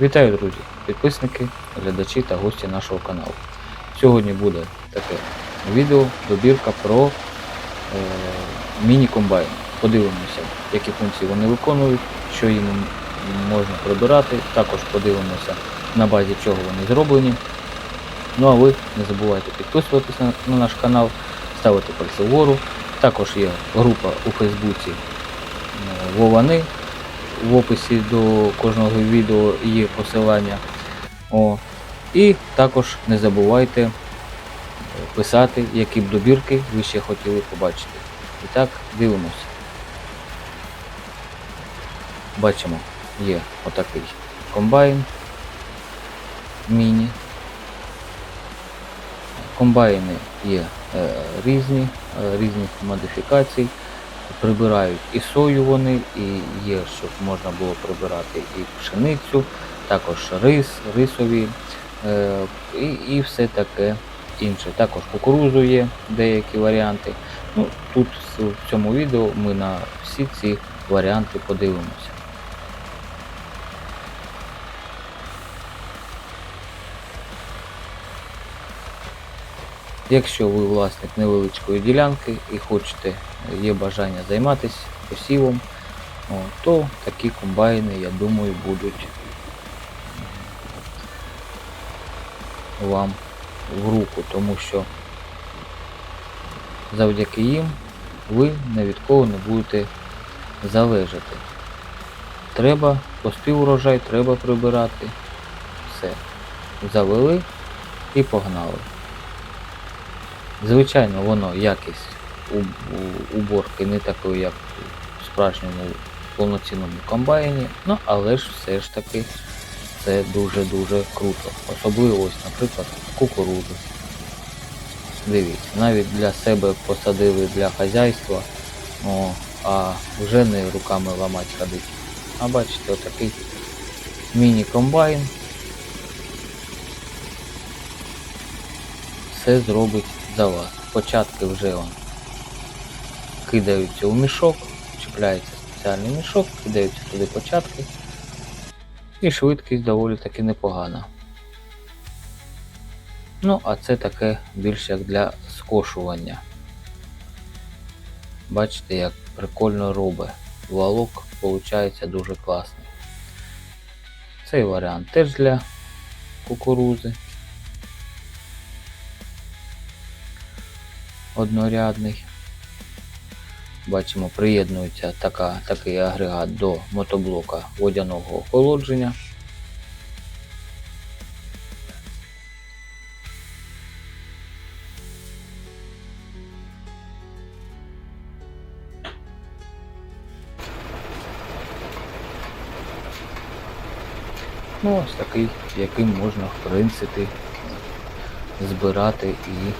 Вітаю, друзі, підписники, глядачі та гості нашого каналу. Сьогодні буде таке відео, добірка про е, міні-комбайн. Подивимося, які функції вони виконують, що їм можна прибирати. Також подивимося на базі чого вони зроблені. Ну а ви не забувайте підписуватись на, на наш канал, ставити пальці вгору. Також є група у Фейсбуці е, Вовани. В описі до кожного відео є посилання. О. І також не забувайте е, писати, які б добірки ви ще хотіли побачити. І так, дивимося. Бачимо, є отакий комбайн міні. Комбайни є е, різні, е, різних модифікацій. Прибирають і сою вони, і є, щоб можна було прибирати і пшеницю, також рис, рисові е, і, і все таке інше. Також кукурузу є деякі варіанти. Ну, тут в цьому відео ми на всі ці варіанти подивимося. Якщо ви власник невеличкої ділянки і хочете, є бажання займатися посівом, то такі комбайни, я думаю, будуть вам в руку, тому що завдяки їм ви ні від кого не будете залежати. Треба поспів урожай, треба прибирати. Все. Завели і погнали. Звичайно, воно якість уборки не такої, як у справжньому повноцінному комбайні, ну але ж все ж таки це дуже-дуже круто. Особливо ось, наприклад, кукурудзу. Дивіться, навіть для себе посадили для хазяйства, о, а вже не руками ламати ходити. А бачите, отакий міні-комбайн. все зробить за вас. Початки вже он кидаються у мішок, чіпляється спеціальний мішок, кидаються туди початки. І швидкість доволі таки непогана. Ну, а це таке більш як для скошування. Бачите, як прикольно робить. Валок виходить дуже класний. Цей варіант теж для кукурузи. однорядний. Бачимо, приєднується така, такий агрегат до мотоблока водяного охолодження. Ну, ось такий, яким можна в принципі збирати і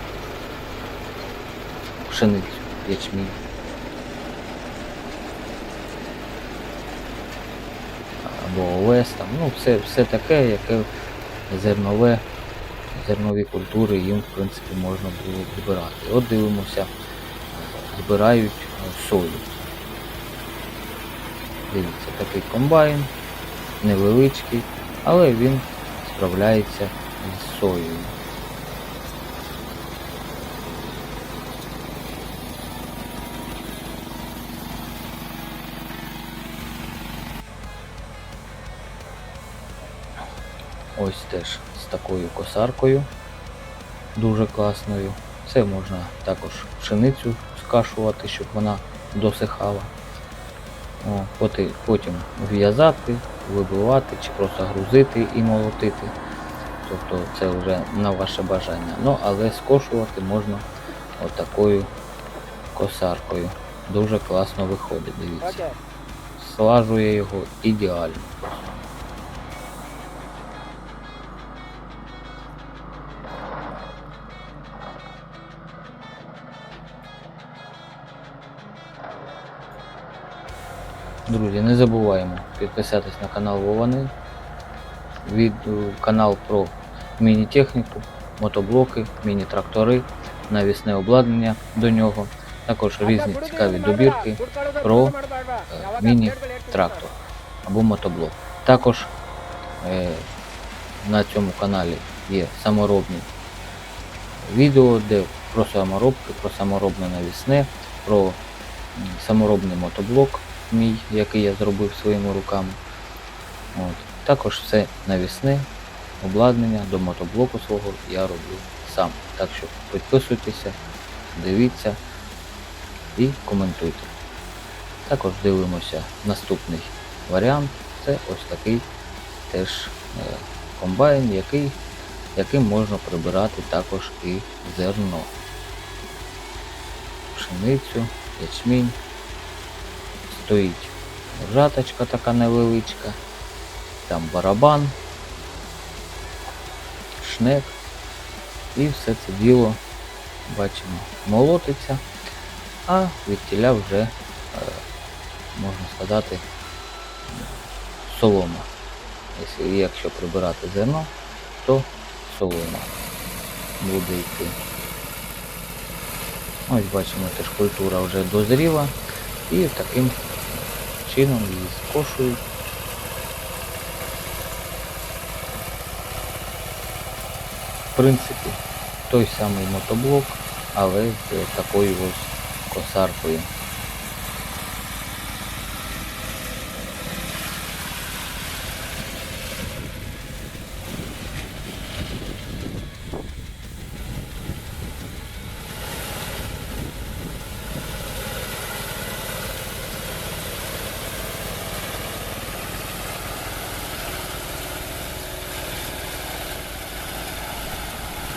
пшеницю, ячмінь. Або овес, там, ну все, все таке, яке зернове, зернові культури їм в принципі можна було збирати. От дивимося, збирають сою. Дивіться, такий комбайн, невеличкий, але він справляється з соєю. Ось теж з такою косаркою, дуже класною. Це можна також пшеницю скашувати, щоб вона досихала. О, потім в'язати, вибивати чи просто грузити і молотити. Тобто це вже на ваше бажання. Ну, але скошувати можна отакою косаркою. Дуже класно виходить, дивіться. Слажує його ідеально. Друзі, не забуваємо підписатись на канал Вовани. Від е, канал про міні-техніку, мотоблоки, міні-трактори, навісне обладнання до нього. Також різні цікаві добірки про е, міні-трактор або мотоблок. Також е, на цьому каналі є саморобні відео, де про саморобки, про саморобне навісне, про саморобний мотоблок мій, який я зробив своїми руками. От. Також все навісне, обладнання до мотоблоку свого я роблю сам. Так що підписуйтеся, дивіться і коментуйте. Також дивимося наступний варіант. Це ось такий теж е, комбайн, який, яким можна прибирати також і зерно. Пшеницю, ячмінь. Стоїть жаточка така невеличка, там барабан, шнек. І все це діло бачимо молотиться, а відтіля вже, е, можна сказати, солома. Якщо прибирати зерно, то солома буде йти. Ось бачимо, теж культура вже дозріла і таким чином її скошують. В принципі, той самий мотоблок, але з такою ось косаркою.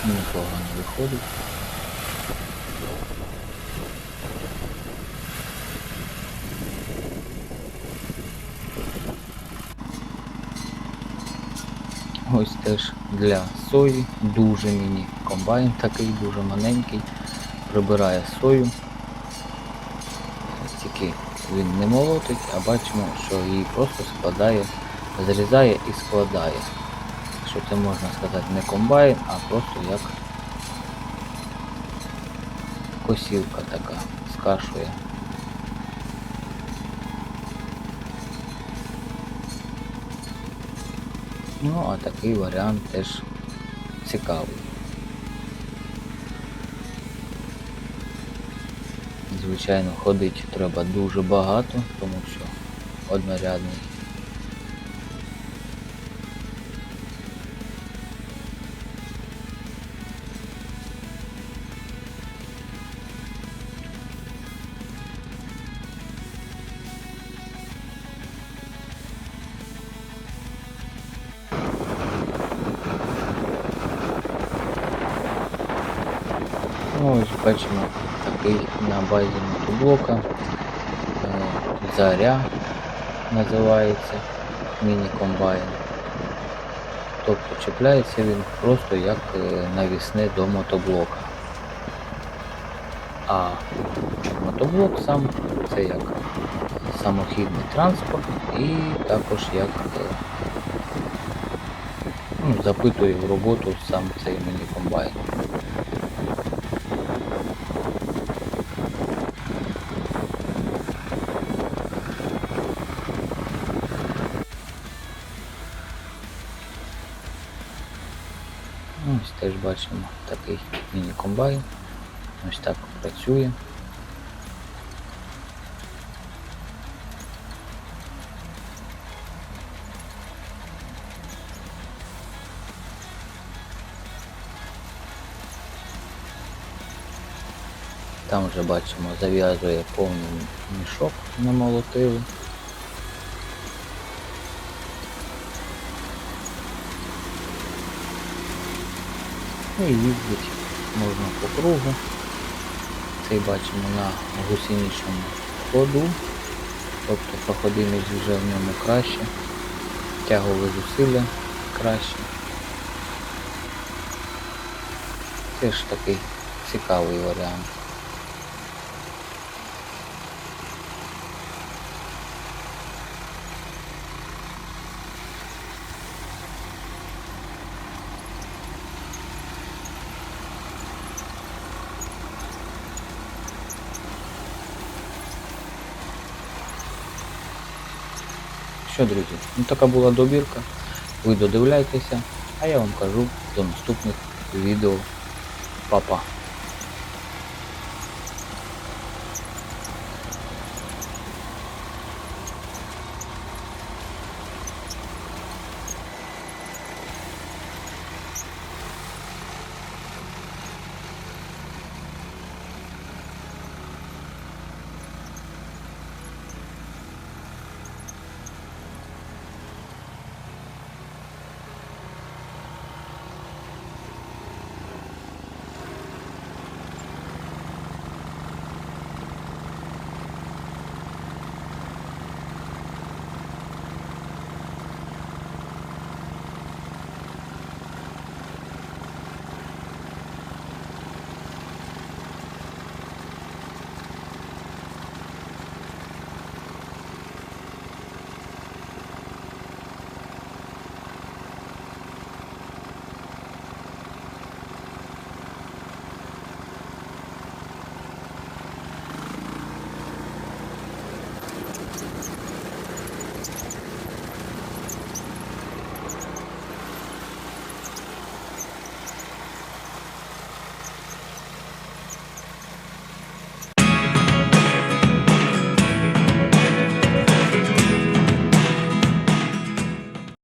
Непогано виходить. Ось теж для сої дуже міні комбайн такий, дуже маленький. Прибирає сою. Тільки він не молотить, а бачимо, що її просто складає, зрізає і складає. Що це можна сказати не комбайн, а просто як косілка така скашує. Ну, а такий варіант теж цікавий. Звичайно, ходити треба дуже багато, тому що однорядний. Бачимо такий на базі мотоблока. Е, Заря називається міні-комбайн. Тобто чіпляється він просто як е, навісне до мотоблока. А мотоблок сам це як самохідний транспорт і також як е, ну, запитує в роботу сам цей міні-комбайн. Теж бачимо такий міні-комбайн. Ось так працює. Там вже бачимо зав'язує повний мішок намолотили. Ну і їздить можна по кругу. Цей бачимо на гусеничному ходу. Тобто проходимість вже в ньому краще. тягове зусилля краще. Теж такий цікавий варіант. Що, друзі, ну така була добірка. Ви додивляйтеся, а я вам кажу до наступних відео. Па-па.